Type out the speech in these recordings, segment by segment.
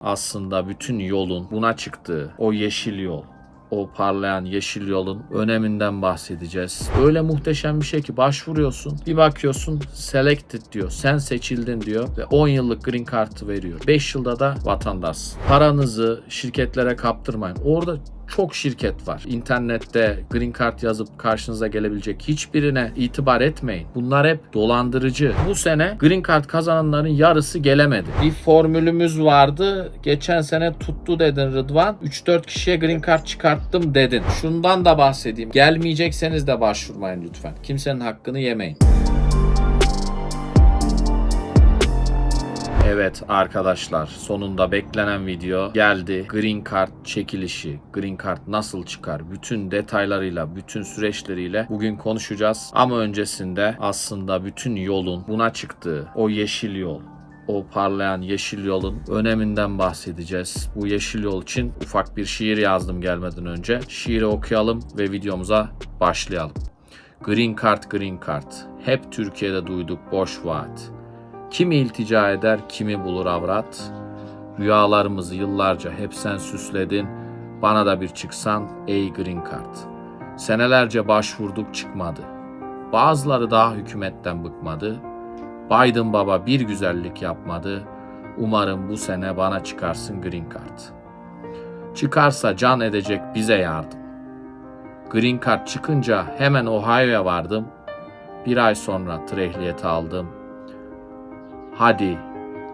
aslında bütün yolun buna çıktığı o yeşil yol, o parlayan yeşil yolun öneminden bahsedeceğiz. Öyle muhteşem bir şey ki başvuruyorsun, bir bakıyorsun selected diyor, sen seçildin diyor ve 10 yıllık green card'ı veriyor. 5 yılda da vatandaşsın. Paranızı şirketlere kaptırmayın. Orada çok şirket var. İnternette green card yazıp karşınıza gelebilecek hiçbirine itibar etmeyin. Bunlar hep dolandırıcı. Bu sene green card kazananların yarısı gelemedi. Bir formülümüz vardı. Geçen sene tuttu dedin Rıdvan. 3-4 kişiye green card çıkarttım dedin. Şundan da bahsedeyim. Gelmeyecekseniz de başvurmayın lütfen. Kimsenin hakkını yemeyin. Evet arkadaşlar sonunda beklenen video geldi. Green Card çekilişi, Green Card nasıl çıkar bütün detaylarıyla, bütün süreçleriyle bugün konuşacağız. Ama öncesinde aslında bütün yolun buna çıktığı o yeşil yol, o parlayan yeşil yolun öneminden bahsedeceğiz. Bu yeşil yol için ufak bir şiir yazdım gelmeden önce. Şiiri okuyalım ve videomuza başlayalım. Green Card, Green Card. Hep Türkiye'de duyduk boş vaat. Kimi iltica eder, kimi bulur avrat. Rüyalarımızı yıllarca hep sen süsledin. Bana da bir çıksan ey Green Card. Senelerce başvurduk çıkmadı. Bazıları daha hükümetten bıkmadı. Biden baba bir güzellik yapmadı. Umarım bu sene bana çıkarsın Green Card. Çıkarsa can edecek bize yardım. Green Card çıkınca hemen Ohio'ya vardım. Bir ay sonra ehliyeti aldım. Hadi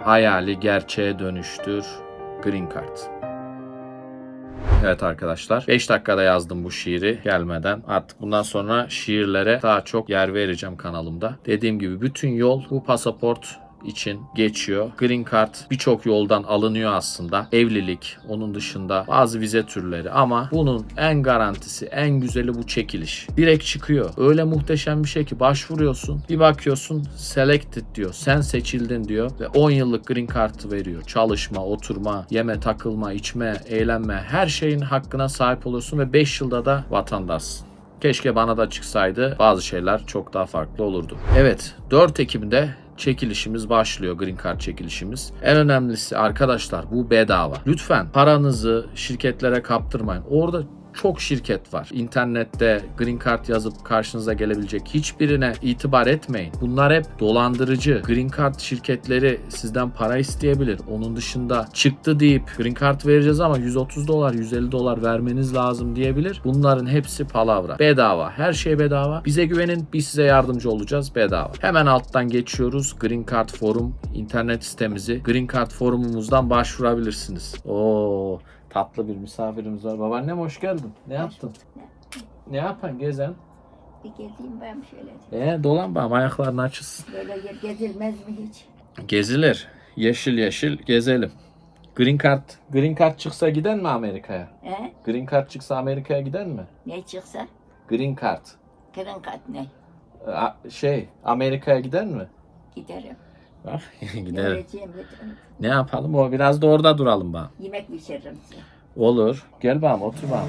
hayali gerçeğe dönüştür Green Card. Evet arkadaşlar 5 dakikada yazdım bu şiiri gelmeden. Artık bundan sonra şiirlere daha çok yer vereceğim kanalımda. Dediğim gibi bütün yol bu pasaport için geçiyor. Green Card birçok yoldan alınıyor aslında. Evlilik, onun dışında bazı vize türleri ama bunun en garantisi, en güzeli bu çekiliş. Direkt çıkıyor. Öyle muhteşem bir şey ki başvuruyorsun, bir bakıyorsun selected diyor. Sen seçildin diyor ve 10 yıllık Green Card'ı veriyor. Çalışma, oturma, yeme, takılma, içme, eğlenme her şeyin hakkına sahip oluyorsun ve 5 yılda da vatandaşsın. Keşke bana da çıksaydı bazı şeyler çok daha farklı olurdu. Evet 4 Ekim'de çekilişimiz başlıyor. Green Card çekilişimiz. En önemlisi arkadaşlar bu bedava. Lütfen paranızı şirketlere kaptırmayın. Orada çok şirket var. İnternette Green Card yazıp karşınıza gelebilecek hiçbirine itibar etmeyin. Bunlar hep dolandırıcı. Green Card şirketleri sizden para isteyebilir. Onun dışında çıktı deyip Green Card vereceğiz ama 130 dolar, 150 dolar vermeniz lazım diyebilir. Bunların hepsi palavra. Bedava. Her şey bedava. Bize güvenin. Biz size yardımcı olacağız. Bedava. Hemen alttan geçiyoruz. Green Card Forum internet sitemizi. Green Card Forumumuzdan başvurabilirsiniz. Oo tatlı bir misafirimiz var. Babaannem hoş geldin. Ne yaptın? Ne yapan gezen? Bir gezeyim ben şöyle. E dolan bağım ayaklarını açılsın. Böyle yer gezilmez mi hiç? Gezilir. Yeşil yeşil gezelim. Green Card, Green Card çıksa giden mi Amerika'ya? He? Green Card çıksa Amerika'ya giden mi? Ne çıksa? Green Card. Kırın kat ne? A- şey, Amerika'ya giden mi? Giderim. Bak gidelim. Ne yapalım? O biraz da orada duralım bana. Yemek pişiririm size. Olur. Gel bağım otur bağım.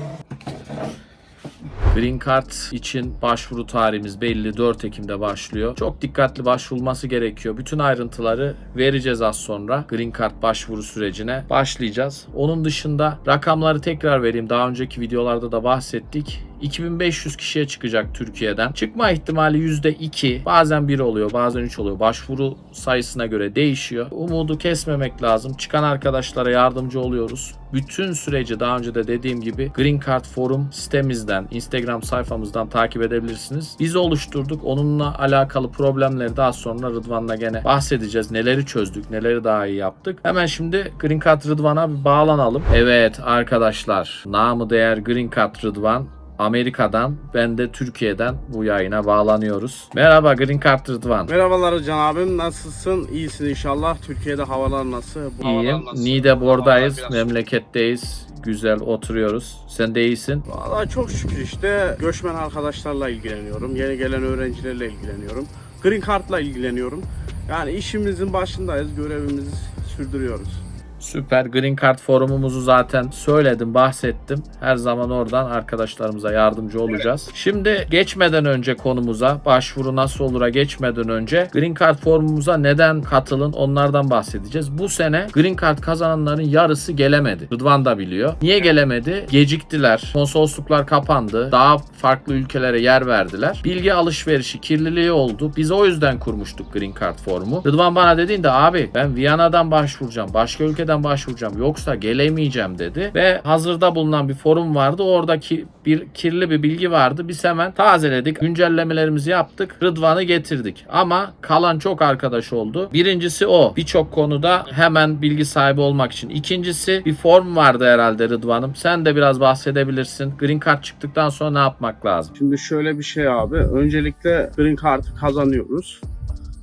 Green Card için başvuru tarihimiz belli. 4 Ekim'de başlıyor. Çok dikkatli başvurulması gerekiyor. Bütün ayrıntıları vereceğiz az sonra. Green Card başvuru sürecine başlayacağız. Onun dışında rakamları tekrar vereyim. Daha önceki videolarda da bahsettik. 2500 kişiye çıkacak Türkiye'den. Çıkma ihtimali %2. Bazen 1 oluyor, bazen 3 oluyor. Başvuru sayısına göre değişiyor. Umudu kesmemek lazım. Çıkan arkadaşlara yardımcı oluyoruz. Bütün süreci daha önce de dediğim gibi Green Card Forum sitemizden, Instagram sayfamızdan takip edebilirsiniz. Biz oluşturduk. Onunla alakalı problemleri daha sonra Rıdvan'la gene bahsedeceğiz. Neleri çözdük, neleri daha iyi yaptık. Hemen şimdi Green Card Rıdvan'a bir bağlanalım. Evet arkadaşlar, namı değer Green Card Rıdvan Amerika'dan, ben de Türkiye'den bu yayına bağlanıyoruz. Merhaba Green Card Rıdvan. Merhabalar Can abim nasılsın? İyisin inşallah. Türkiye'de havalar nasıl? Bu İyiyim. nasıl? Niğdebor'dayız, Havalar biraz- memleketteyiz. Güzel oturuyoruz. Sen de iyisin. Vallahi çok şükür işte göçmen arkadaşlarla ilgileniyorum. Yeni gelen öğrencilerle ilgileniyorum. Green Card'la ilgileniyorum. Yani işimizin başındayız. Görevimizi sürdürüyoruz. Süper. Green Card forumumuzu zaten söyledim, bahsettim. Her zaman oradan arkadaşlarımıza yardımcı olacağız. Şimdi geçmeden önce konumuza, başvuru nasıl olur'a geçmeden önce Green Card forumumuza neden katılın onlardan bahsedeceğiz. Bu sene Green Card kazananların yarısı gelemedi. Rıdvan da biliyor. Niye gelemedi? Geciktiler. Konsolosluklar kapandı. Daha farklı ülkelere yer verdiler. Bilgi alışverişi, kirliliği oldu. Biz o yüzden kurmuştuk Green Card forumu. Rıdvan bana dediğinde abi ben Viyana'dan başvuracağım. Başka ülkeden başvuracağım. Yoksa gelemeyeceğim dedi. Ve hazırda bulunan bir forum vardı. Oradaki bir kirli bir bilgi vardı. Biz hemen tazeledik. Güncellemelerimizi yaptık. Rıdvan'ı getirdik. Ama kalan çok arkadaş oldu. Birincisi o. Birçok konuda hemen bilgi sahibi olmak için. İkincisi bir form vardı herhalde Rıdvan'ım. Sen de biraz bahsedebilirsin. Green Card çıktıktan sonra ne yapmak lazım? Şimdi şöyle bir şey abi. Öncelikle Green Card'ı kazanıyoruz.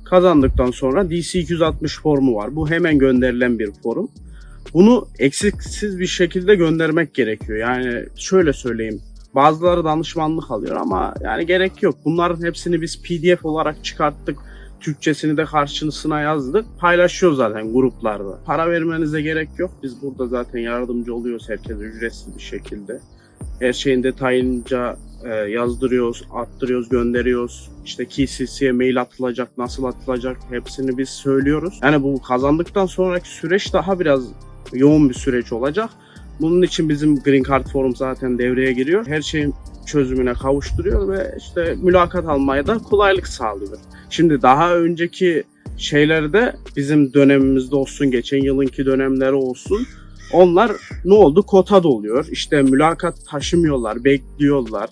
Kazandıktan sonra DC260 formu var. Bu hemen gönderilen bir forum. Bunu eksiksiz bir şekilde göndermek gerekiyor. Yani şöyle söyleyeyim. Bazıları danışmanlık alıyor ama yani gerek yok. Bunların hepsini biz PDF olarak çıkarttık. Türkçesini de karşısına yazdık. Paylaşıyoruz zaten gruplarda. Para vermenize gerek yok. Biz burada zaten yardımcı oluyoruz herkese ücretsiz bir şekilde. Her şeyin detayınca e, yazdırıyoruz, attırıyoruz, gönderiyoruz. İşte KCC'ye mail atılacak, nasıl atılacak hepsini biz söylüyoruz. Yani bu kazandıktan sonraki süreç daha biraz yoğun bir süreç olacak. Bunun için bizim Green Card Forum zaten devreye giriyor. Her şeyin çözümüne kavuşturuyor ve işte mülakat almaya da kolaylık sağlıyor. Şimdi daha önceki şeylerde bizim dönemimizde olsun, geçen yılınki dönemleri olsun onlar ne oldu? Kota doluyor. İşte mülakat taşımıyorlar, bekliyorlar.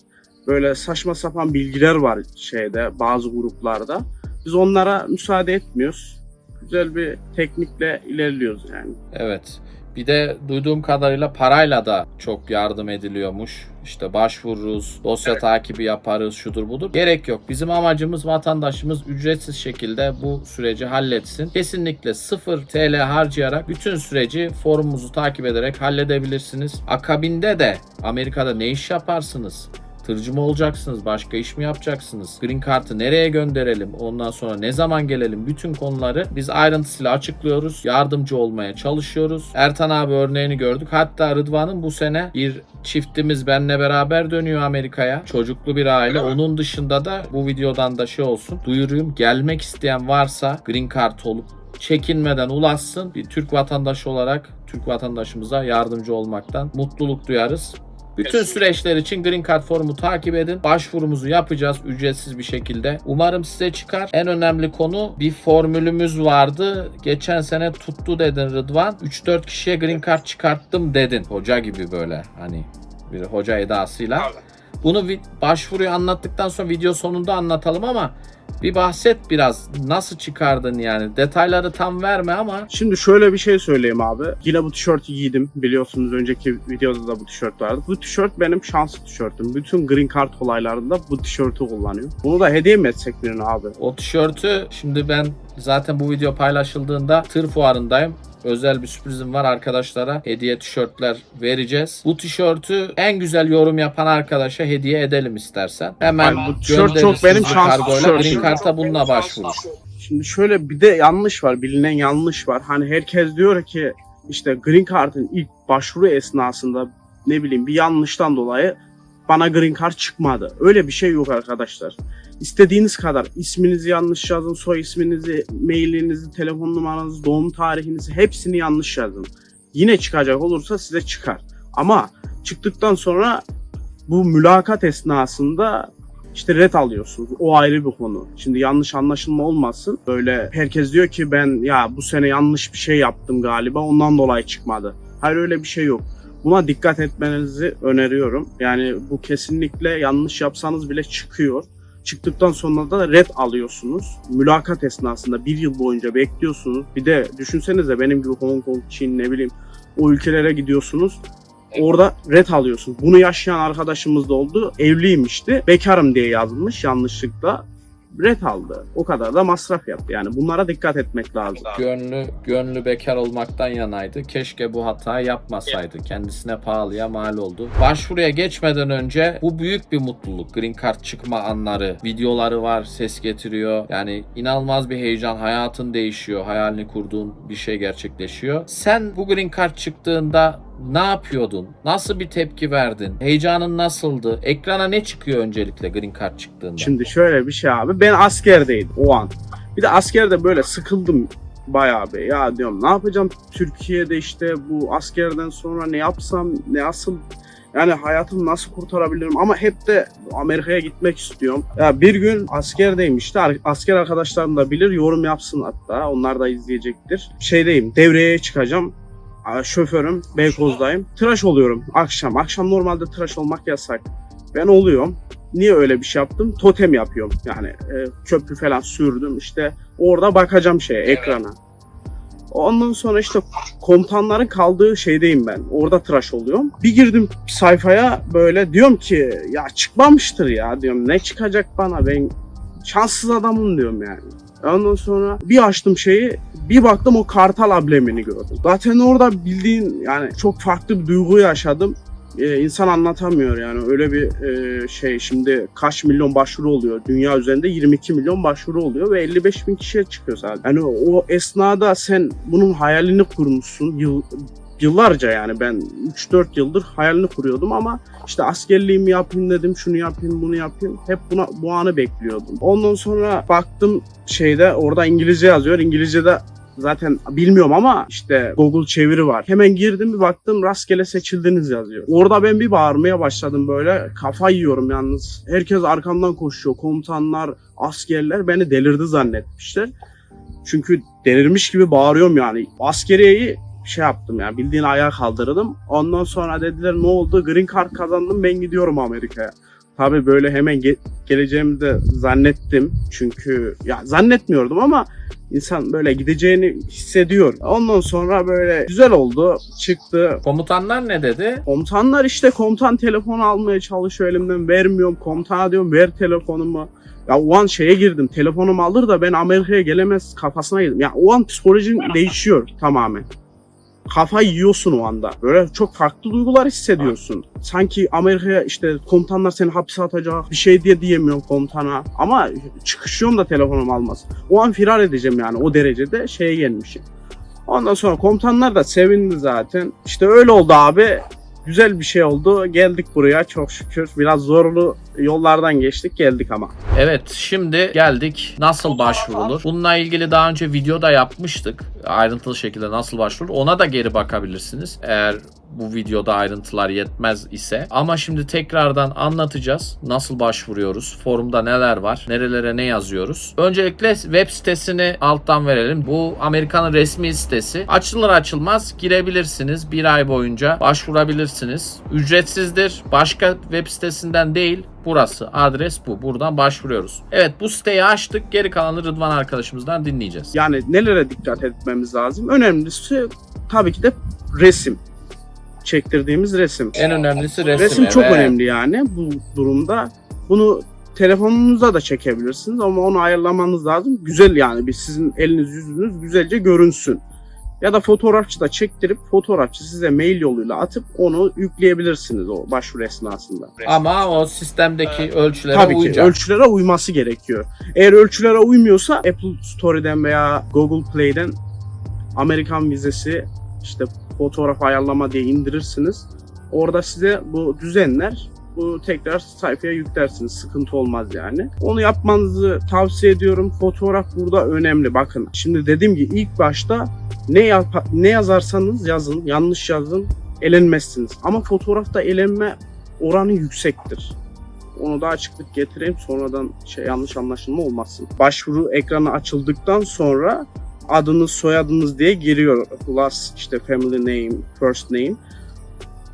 Böyle saçma sapan bilgiler var şeyde bazı gruplarda. Biz onlara müsaade etmiyoruz. Güzel bir teknikle ilerliyoruz yani. Evet. Bir de duyduğum kadarıyla parayla da çok yardım ediliyormuş. İşte başvururuz, dosya takibi yaparız, şudur budur. Gerek yok. Bizim amacımız vatandaşımız ücretsiz şekilde bu süreci halletsin. Kesinlikle 0 TL harcayarak bütün süreci forumumuzu takip ederek halledebilirsiniz. Akabinde de Amerika'da ne iş yaparsınız? Tırcı mı olacaksınız? Başka iş mi yapacaksınız? Green Card'ı nereye gönderelim? Ondan sonra ne zaman gelelim? Bütün konuları biz ayrıntısıyla açıklıyoruz. Yardımcı olmaya çalışıyoruz. Ertan abi örneğini gördük. Hatta Rıdvan'ın bu sene bir çiftimiz benle beraber dönüyor Amerika'ya. Çocuklu bir aile. Onun dışında da bu videodan da şey olsun. Duyuruyum. Gelmek isteyen varsa Green Card olup çekinmeden ulaşsın. Bir Türk vatandaşı olarak Türk vatandaşımıza yardımcı olmaktan mutluluk duyarız. Bütün süreçler için Green Card forumu takip edin. Başvurumuzu yapacağız ücretsiz bir şekilde. Umarım size çıkar. En önemli konu bir formülümüz vardı. Geçen sene tuttu dedin Rıdvan. 3-4 kişiye Green Card çıkarttım dedin. Hoca gibi böyle hani bir hoca edasıyla. Bunu başvuruyu anlattıktan sonra video sonunda anlatalım ama bir bahset biraz. Nasıl çıkardın yani? Detayları tam verme ama Şimdi şöyle bir şey söyleyeyim abi. Yine bu tişörtü giydim. Biliyorsunuz önceki videoda da bu tişört vardı. Bu tişört benim şanslı tişörtüm. Bütün Green Card olaylarında bu tişörtü kullanıyorum. Bunu da hediye mi etsek birine abi? O tişörtü şimdi ben zaten bu video paylaşıldığında tır fuarındayım. Özel bir sürprizim var arkadaşlara. Hediye tişörtler vereceğiz. Bu tişörtü en güzel yorum yapan arkadaşa hediye edelim istersen. Hemen Ay, bu tişört çok benim şanslı tişörtüm. Green Card'a bununla başvurur. Şimdi şöyle bir de yanlış var. Bilinen yanlış var. Hani herkes diyor ki işte Green Card'ın ilk başvuru esnasında ne bileyim bir yanlıştan dolayı bana Green Card çıkmadı. Öyle bir şey yok arkadaşlar. İstediğiniz kadar isminizi yanlış yazın, soy isminizi, mailinizi, telefon numaranızı, doğum tarihinizi hepsini yanlış yazın. Yine çıkacak olursa size çıkar. Ama çıktıktan sonra bu mülakat esnasında işte red alıyorsunuz. O ayrı bir konu. Şimdi yanlış anlaşılma olmasın. Böyle herkes diyor ki ben ya bu sene yanlış bir şey yaptım galiba ondan dolayı çıkmadı. Hayır öyle bir şey yok. Buna dikkat etmenizi öneriyorum. Yani bu kesinlikle yanlış yapsanız bile çıkıyor. Çıktıktan sonra da red alıyorsunuz. Mülakat esnasında bir yıl boyunca bekliyorsunuz. Bir de düşünsenize benim gibi Hong Kong, Çin ne bileyim o ülkelere gidiyorsunuz. Orada red alıyorsun. Bunu yaşayan arkadaşımız da oldu. Evliymişti. Bekarım diye yazmış yanlışlıkla. Red aldı. O kadar da masraf yaptı. Yani bunlara dikkat etmek lazım. Gönlü, gönlü bekar olmaktan yanaydı. Keşke bu hatayı yapmasaydı. Kendisine pahalıya mal oldu. Başvuruya geçmeden önce bu büyük bir mutluluk. Green Card çıkma anları, videoları var, ses getiriyor. Yani inanılmaz bir heyecan. Hayatın değişiyor. Hayalini kurduğun bir şey gerçekleşiyor. Sen bu Green Card çıktığında ne yapıyordun? Nasıl bir tepki verdin? Heyecanın nasıldı? Ekrana ne çıkıyor öncelikle Green Card çıktığında? Şimdi şöyle bir şey abi. Ben askerdeydim o an. Bir de askerde böyle sıkıldım bayağı bir. Ya diyorum ne yapacağım Türkiye'de işte bu askerden sonra ne yapsam ne asıl yani hayatımı nasıl kurtarabilirim ama hep de Amerika'ya gitmek istiyorum. Ya bir gün askerdeyim işte asker arkadaşlarım da bilir yorum yapsın hatta onlar da izleyecektir. Şeydeyim devreye çıkacağım. Şoförüm Beykoz'dayım. Tıraş oluyorum akşam. Akşam normalde tıraş olmak yasak. Ben oluyorum. Niye öyle bir şey yaptım? Totem yapıyorum. Yani e, köprü falan sürdüm işte. Orada bakacağım şeye ekrana. Ondan sonra işte komutanların kaldığı şeydeyim ben. Orada tıraş oluyorum. Bir girdim sayfaya böyle diyorum ki ya çıkmamıştır ya diyorum. Ne çıkacak bana ben şanssız adamım diyorum yani. Ondan sonra bir açtım şeyi bir baktım o kartal ablemini gördüm. Zaten orada bildiğin yani çok farklı bir duygu yaşadım. Ee, insan anlatamıyor yani öyle bir e, şey şimdi kaç milyon başvuru oluyor dünya üzerinde 22 milyon başvuru oluyor ve 55 bin kişiye çıkıyor sadece. Yani o esnada sen bunun hayalini kurmuşsun yıl, yıllarca yani ben 3-4 yıldır hayalini kuruyordum ama işte askerliğimi yapayım dedim şunu yapayım bunu yapayım hep buna bu anı bekliyordum. Ondan sonra baktım şeyde orada İngilizce yazıyor İngilizce'de zaten bilmiyorum ama işte Google çeviri var. Hemen girdim bir baktım rastgele seçildiniz yazıyor. Orada ben bir bağırmaya başladım böyle. Kafa yiyorum yalnız. Herkes arkamdan koşuyor. Komutanlar, askerler beni delirdi zannetmişler. Çünkü delirmiş gibi bağırıyorum yani. Askeriyeyi şey yaptım ya bildiğin ayağa kaldırdım. Ondan sonra dediler ne oldu? Green Card kazandım ben gidiyorum Amerika'ya. Tabii böyle hemen ge- geleceğimi de zannettim. Çünkü ya zannetmiyordum ama insan böyle gideceğini hissediyor. Ondan sonra böyle güzel oldu. Çıktı. Komutanlar ne dedi? Komutanlar işte komutan telefonu almaya çalışıyor elimden. Vermiyorum. Komutana diyorum ver telefonumu. Ya o an şeye girdim. Telefonumu alır da ben Amerika'ya gelemez kafasına girdim. Ya o an psikolojin değişiyor tamamen. Kafayı yiyorsun o anda. Böyle çok farklı duygular hissediyorsun. Sanki Amerika'ya işte komutanlar seni hapse atacak bir şey diye diyemiyorum komutana. Ama çıkışıyorum da telefonumu almaz. O an firar edeceğim yani o derecede şeye gelmişim. Ondan sonra komutanlar da sevindi zaten. İşte öyle oldu abi. Güzel bir şey oldu. Geldik buraya çok şükür. Biraz zorlu yollardan geçtik geldik ama. Evet şimdi geldik nasıl başvurulur. Bununla ilgili daha önce videoda yapmıştık. Ayrıntılı şekilde nasıl başvurulur. Ona da geri bakabilirsiniz. Eğer bu videoda ayrıntılar yetmez ise. Ama şimdi tekrardan anlatacağız. Nasıl başvuruyoruz? Forumda neler var? Nerelere ne yazıyoruz? Öncelikle web sitesini alttan verelim. Bu Amerika'nın resmi sitesi. Açılır açılmaz girebilirsiniz. Bir ay boyunca başvurabilirsiniz. Ücretsizdir. Başka web sitesinden değil. Burası. Adres bu. Buradan başvuruyoruz. Evet bu siteyi açtık. Geri kalanı Rıdvan arkadaşımızdan dinleyeceğiz. Yani nelere dikkat etmemiz lazım? Önemlisi tabii ki de resim. Çektirdiğimiz resim. En önemlisi resim. Resim çok evet. önemli yani bu durumda. Bunu telefonunuzda da çekebilirsiniz ama onu ayarlamanız lazım. Güzel yani bir sizin eliniz yüzünüz güzelce görünsün. Ya da fotoğrafçı da çektirip fotoğrafçı size mail yoluyla atıp onu yükleyebilirsiniz o başvuru esnasında. Ama o sistemdeki ölçülere Tabii ki uyacak. ölçülere uyması gerekiyor. Eğer ölçülere uymuyorsa Apple Store'den veya Google Play'den Amerikan vizesi işte fotoğraf ayarlama diye indirirsiniz. Orada size bu düzenler bu tekrar sayfaya yüklersiniz. Sıkıntı olmaz yani. Onu yapmanızı tavsiye ediyorum. Fotoğraf burada önemli. Bakın şimdi dediğim gibi ilk başta ne yap- ne yazarsanız yazın, yanlış yazın elenmezsiniz. Ama fotoğrafta elenme oranı yüksektir. Onu da açıklık getireyim. Sonradan şey yanlış anlaşılma olmasın. Başvuru ekranı açıldıktan sonra adınız soyadınız diye giriyor. Last işte family name, first name.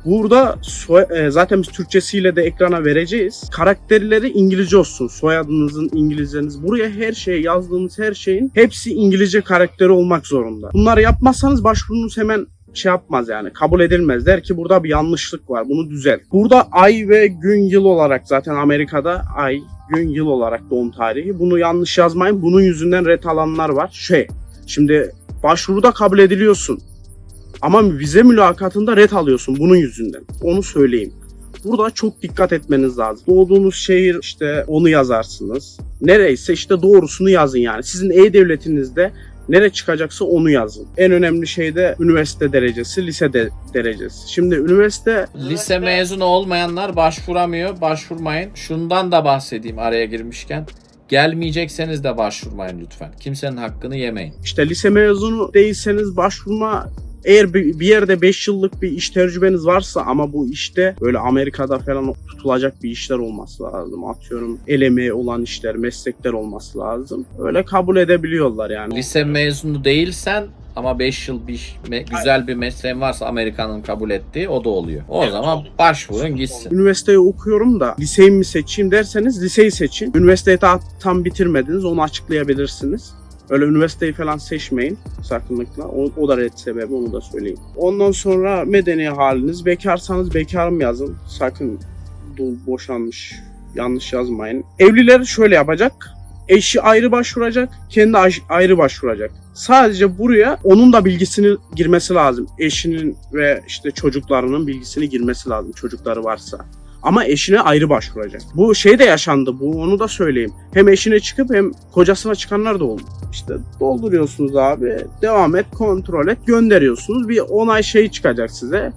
Burada soy- e, zaten biz Türkçesiyle de ekrana vereceğiz. Karakterleri İngilizce olsun. Soyadınızın İngilizceniz. Buraya her şey yazdığınız her şeyin hepsi İngilizce karakteri olmak zorunda. Bunları yapmazsanız başvurunuz hemen şey yapmaz yani kabul edilmez. Der ki burada bir yanlışlık var bunu düzelt. Burada ay ve gün yıl olarak zaten Amerika'da ay gün yıl olarak doğum tarihi. Bunu yanlış yazmayın. Bunun yüzünden ret alanlar var. Şey şimdi başvuruda kabul ediliyorsun. Ama vize mülakatında ret alıyorsun bunun yüzünden. Onu söyleyeyim. Burada çok dikkat etmeniz lazım. Doğduğunuz şehir işte onu yazarsınız. Nereyse işte doğrusunu yazın yani. Sizin E-Devletinizde nere çıkacaksa onu yazın. En önemli şey de üniversite derecesi, lise de derecesi. Şimdi üniversite Lise mezunu olmayanlar başvuramıyor. Başvurmayın. Şundan da bahsedeyim araya girmişken. Gelmeyecekseniz de başvurmayın lütfen. Kimsenin hakkını yemeyin. işte lise mezunu değilseniz başvurma eğer bir yerde 5 yıllık bir iş tecrübeniz varsa ama bu işte böyle Amerika'da falan tutulacak bir işler olması lazım. Atıyorum el emeği olan işler, meslekler olması lazım. Öyle kabul edebiliyorlar yani. Lise mezunu değilsen ama 5 yıl bir me- güzel bir mesleğin varsa Amerika'nın kabul ettiği o da oluyor. O zaman başvurun gitsin. Üniversiteyi okuyorum da liseyi mi seçeyim derseniz liseyi seçin. Üniversiteyi daha tam bitirmediniz onu açıklayabilirsiniz. Öyle üniversiteyi falan seçmeyin sakınlıkla. O, o da red sebebi onu da söyleyeyim. Ondan sonra medeni haliniz. Bekarsanız bekarım yazın. Sakın boşanmış yanlış yazmayın. Evliler şöyle yapacak. Eşi ayrı başvuracak, kendi ayrı başvuracak. Sadece buraya onun da bilgisini girmesi lazım. Eşinin ve işte çocuklarının bilgisini girmesi lazım çocukları varsa. Ama eşine ayrı başvuracak. Bu şey de yaşandı. Bu onu da söyleyeyim. Hem eşine çıkıp hem kocasına çıkanlar da oldu. İşte dolduruyorsunuz abi. Devam et, kontrol et, gönderiyorsunuz. Bir onay şeyi çıkacak size.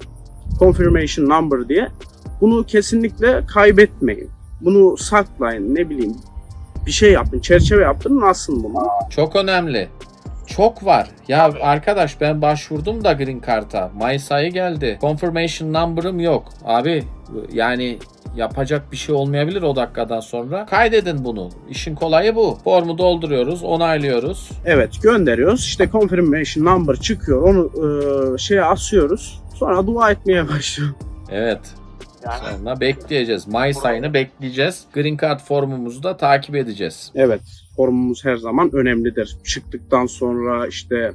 Confirmation number diye. Bunu kesinlikle kaybetmeyin. Bunu saklayın ne bileyim. Bir şey yapın, çerçeve yaptırın asın bunu. Çok önemli. Çok var. Ya arkadaş ben başvurdum da Green Card'a. Mayıs ayı geldi. Confirmation number'ım yok. Abi yani yapacak bir şey olmayabilir o dakikadan sonra. Kaydedin bunu. İşin kolayı bu. Formu dolduruyoruz, onaylıyoruz. Evet gönderiyoruz. İşte confirmation number çıkıyor. Onu e, şeye asıyoruz. Sonra dua etmeye başlıyor. Evet. Sonra bekleyeceğiz. Mayıs ayını bekleyeceğiz. Green Card formumuzu da takip edeceğiz. Evet, formumuz her zaman önemlidir. Çıktıktan sonra işte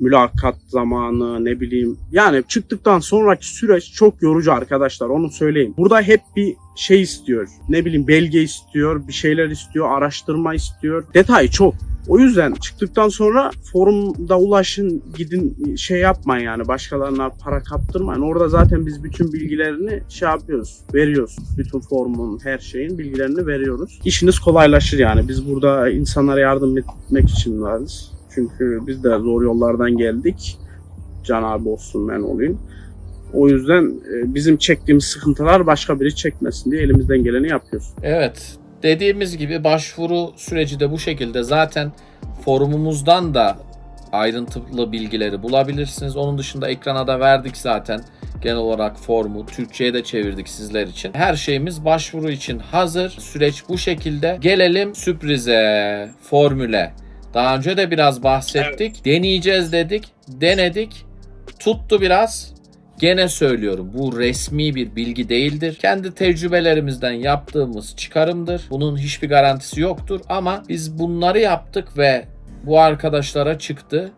mülakat zamanı ne bileyim. Yani çıktıktan sonraki süreç çok yorucu arkadaşlar onu söyleyeyim. Burada hep bir şey istiyor. Ne bileyim belge istiyor, bir şeyler istiyor, araştırma istiyor. Detay çok. O yüzden çıktıktan sonra forumda ulaşın gidin şey yapmayın yani başkalarına para kaptırmayın. Orada zaten biz bütün bilgilerini şey yapıyoruz, veriyoruz. Bütün forumun her şeyin bilgilerini veriyoruz. İşiniz kolaylaşır yani. Biz burada insanlara yardım etmek için varız. Çünkü biz de zor yollardan geldik. Can abi olsun ben olayım. O yüzden e, bizim çektiğimiz sıkıntılar başka biri çekmesin diye elimizden geleni yapıyoruz. Evet. Dediğimiz gibi başvuru süreci de bu şekilde. Zaten forumumuzdan da ayrıntılı bilgileri bulabilirsiniz. Onun dışında ekrana da verdik zaten. Genel olarak formu Türkçe'ye de çevirdik sizler için. Her şeyimiz başvuru için hazır. Süreç bu şekilde. Gelelim sürprize, formüle. Daha önce de biraz bahsettik. Deneyeceğiz dedik. Denedik. Tuttu biraz. Gene söylüyorum bu resmi bir bilgi değildir. Kendi tecrübelerimizden yaptığımız çıkarımdır. Bunun hiçbir garantisi yoktur ama biz bunları yaptık ve bu arkadaşlara çıktı.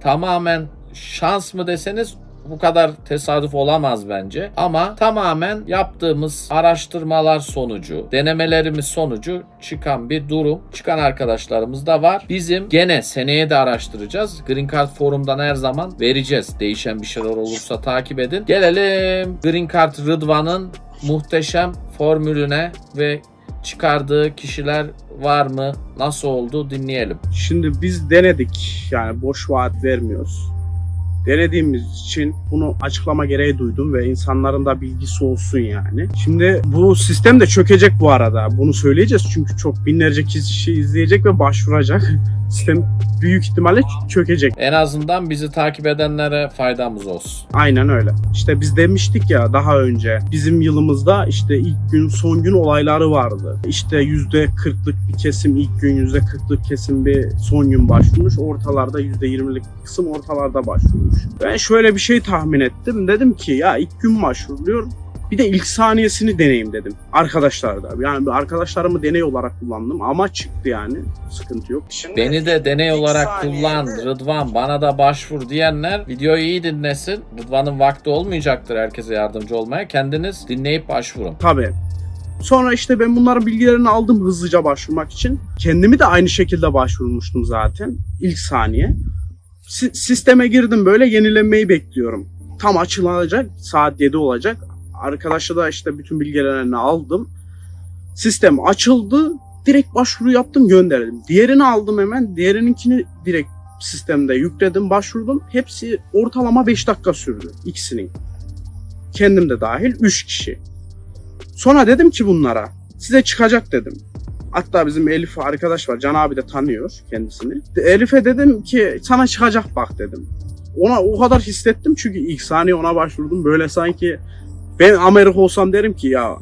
Tamamen şans mı deseniz bu kadar tesadüf olamaz bence. Ama tamamen yaptığımız araştırmalar sonucu, denemelerimiz sonucu çıkan bir durum. Çıkan arkadaşlarımız da var. Bizim gene seneye de araştıracağız. Green Card Forum'dan her zaman vereceğiz. Değişen bir şeyler olursa takip edin. Gelelim Green Card Rıdvan'ın muhteşem formülüne ve çıkardığı kişiler var mı? Nasıl oldu? Dinleyelim. Şimdi biz denedik. Yani boş vaat vermiyoruz. Denediğimiz için bunu açıklama gereği duydum ve insanların da bilgisi olsun yani. Şimdi bu sistem de çökecek bu arada. Bunu söyleyeceğiz çünkü çok binlerce kişi izleyecek ve başvuracak. Sistem büyük ihtimalle çökecek. En azından bizi takip edenlere faydamız olsun. Aynen öyle. İşte biz demiştik ya daha önce bizim yılımızda işte ilk gün son gün olayları vardı. İşte yüzde kırklık bir kesim ilk gün yüzde kırklık kesim bir son gün başvurmuş. Ortalarda yüzde yirmilik kısım ortalarda başvurmuş. Ben şöyle bir şey tahmin ettim. Dedim ki ya ilk gün başvuruluyor. Bir de ilk saniyesini deneyim dedim. Arkadaşlarda. Yani arkadaşlarımı deney olarak kullandım ama çıktı yani. Sıkıntı yok. Şimdi Beni de deney olarak kullan Rıdvan bana da başvur diyenler videoyu iyi dinlesin. Rıdvan'ın vakti olmayacaktır herkese yardımcı olmaya. Kendiniz dinleyip başvurun. Tabii. Sonra işte ben bunların bilgilerini aldım hızlıca başvurmak için. Kendimi de aynı şekilde başvurmuştum zaten ilk saniye. Si- sisteme girdim böyle yenilenmeyi bekliyorum. Tam açılacak saat 7 olacak. Arkadaşa da işte bütün bilgilerini aldım. Sistem açıldı. Direkt başvuru yaptım gönderdim. Diğerini aldım hemen. Diğerininkini direkt sistemde yükledim başvurdum. Hepsi ortalama 5 dakika sürdü ikisinin. Kendim de dahil 3 kişi. Sonra dedim ki bunlara size çıkacak dedim. Hatta bizim Elif arkadaş var. Can abi de tanıyor kendisini. Elif'e dedim ki sana çıkacak bak dedim. Ona o kadar hissettim çünkü ilk saniye ona başvurdum. Böyle sanki ben Amerika olsam derim ki ya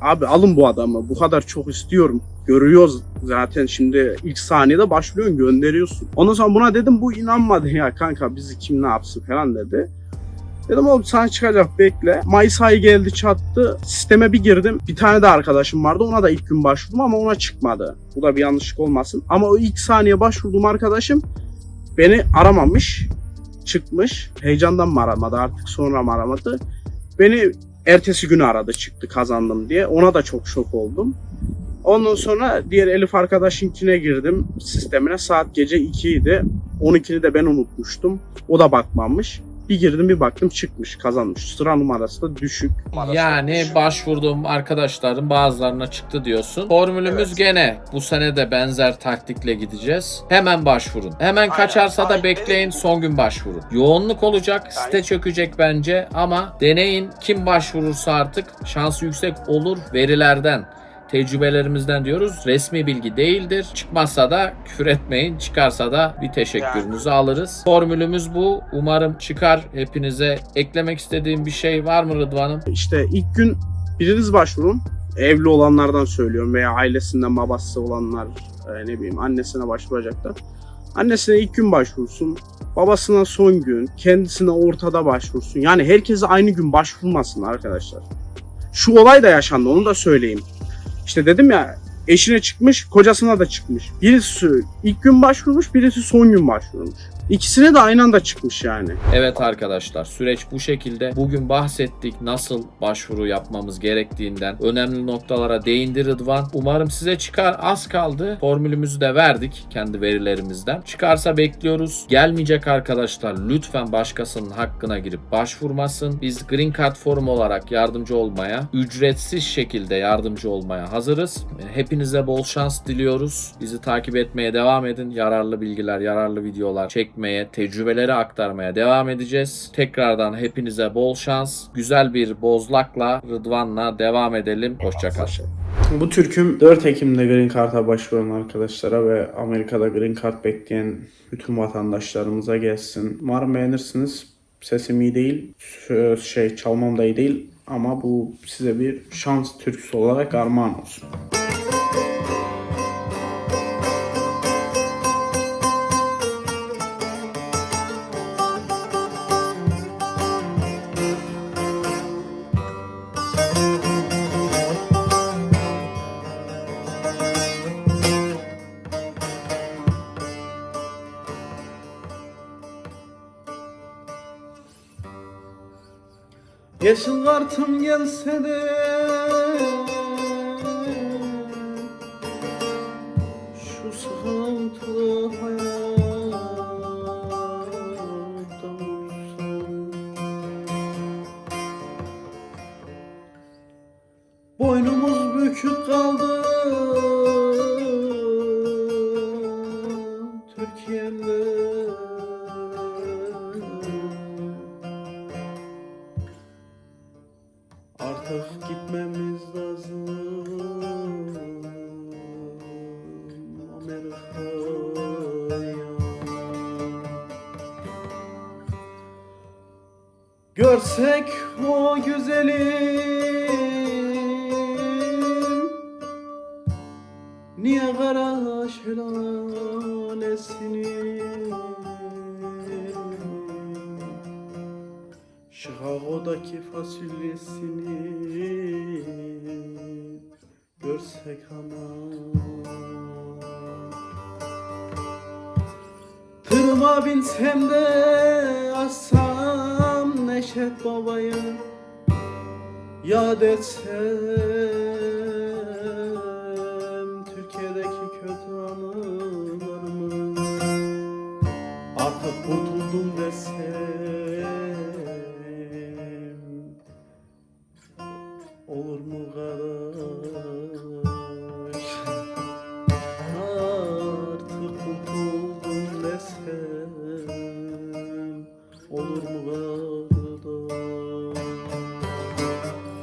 abi alın bu adamı. Bu kadar çok istiyorum. Görüyoruz zaten şimdi ilk saniyede başvuruyorsun gönderiyorsun. Ondan sonra buna dedim bu inanmadı ya kanka bizi kim ne yapsın falan dedi. Dedim oğlum sana çıkacak bekle. Mayıs ayı geldi çattı. Sisteme bir girdim. Bir tane de arkadaşım vardı. Ona da ilk gün başvurdum ama ona çıkmadı. Bu da bir yanlışlık olmasın. Ama o ilk saniye başvurduğum arkadaşım beni aramamış. Çıkmış. Heyecandan mı aramadı artık sonra mı aramadı. Beni ertesi günü aradı çıktı kazandım diye. Ona da çok şok oldum. Ondan sonra diğer Elif arkadaşınkine girdim sistemine. Saat gece 2 idi. 12'ni de ben unutmuştum. O da bakmamış. Bir girdim bir baktım çıkmış kazanmış. Sıra numarası da düşük. Yani başvurduğum arkadaşların bazılarına çıktı diyorsun. Formülümüz Evet. gene bu sene de benzer taktikle gideceğiz. Hemen başvurun. Hemen kaçarsa da aynen. bekleyin son gün başvurun. Yoğunluk olacak, site Aynen. çökecek bence ama deneyin. Kim başvurursa artık şansı yüksek olur verilerden. Tecrübelerimizden diyoruz. Resmi bilgi değildir. Çıkmazsa da küfür etmeyin. Çıkarsa da bir teşekkürünüzü alırız. Formülümüz bu. Umarım çıkar. Hepinize eklemek istediğim bir şey var mı Rıdvan'ım? İşte ilk gün biriniz başvurun. Evli olanlardan söylüyorum veya ailesinden babası olanlar e, ne bileyim annesine başvuracaklar. Annesine ilk gün başvursun. Babasına son gün, kendisine ortada başvursun. Yani herkese aynı gün başvurmasın arkadaşlar. Şu olay da yaşandı onu da söyleyeyim. İşte dedim ya eşine çıkmış, kocasına da çıkmış. Birisi ilk gün başvurmuş, birisi son gün başvurmuş. İkisine de aynı anda çıkmış yani. Evet arkadaşlar süreç bu şekilde. Bugün bahsettik nasıl başvuru yapmamız gerektiğinden. Önemli noktalara değindi Rıdvan. Umarım size çıkar. Az kaldı. Formülümüzü de verdik kendi verilerimizden. Çıkarsa bekliyoruz. Gelmeyecek arkadaşlar lütfen başkasının hakkına girip başvurmasın. Biz Green Card Forum olarak yardımcı olmaya, ücretsiz şekilde yardımcı olmaya hazırız. Hepinize bol şans diliyoruz. Bizi takip etmeye devam edin. Yararlı bilgiler, yararlı videolar çekmeye, tecrübeleri aktarmaya devam edeceğiz. Tekrardan hepinize bol şans. Güzel bir bozlakla Rıdvan'la devam edelim. Hoşçakal. Bu türküm 4 Ekim'de Green Card'a başvuran arkadaşlara ve Amerika'da Green Card bekleyen bütün vatandaşlarımıza gelsin. Umarım beğenirsiniz. Sesim iyi değil, şey çalmam da iyi değil ama bu size bir şans türküsü olarak armağan olsun. Kartım gelse de. Şu sıkıntılı hayatta olsam. Boynumuz bükük kaldı fasulyesini görsek aman Tırma binsem de assam Neşet babayı Yad etsem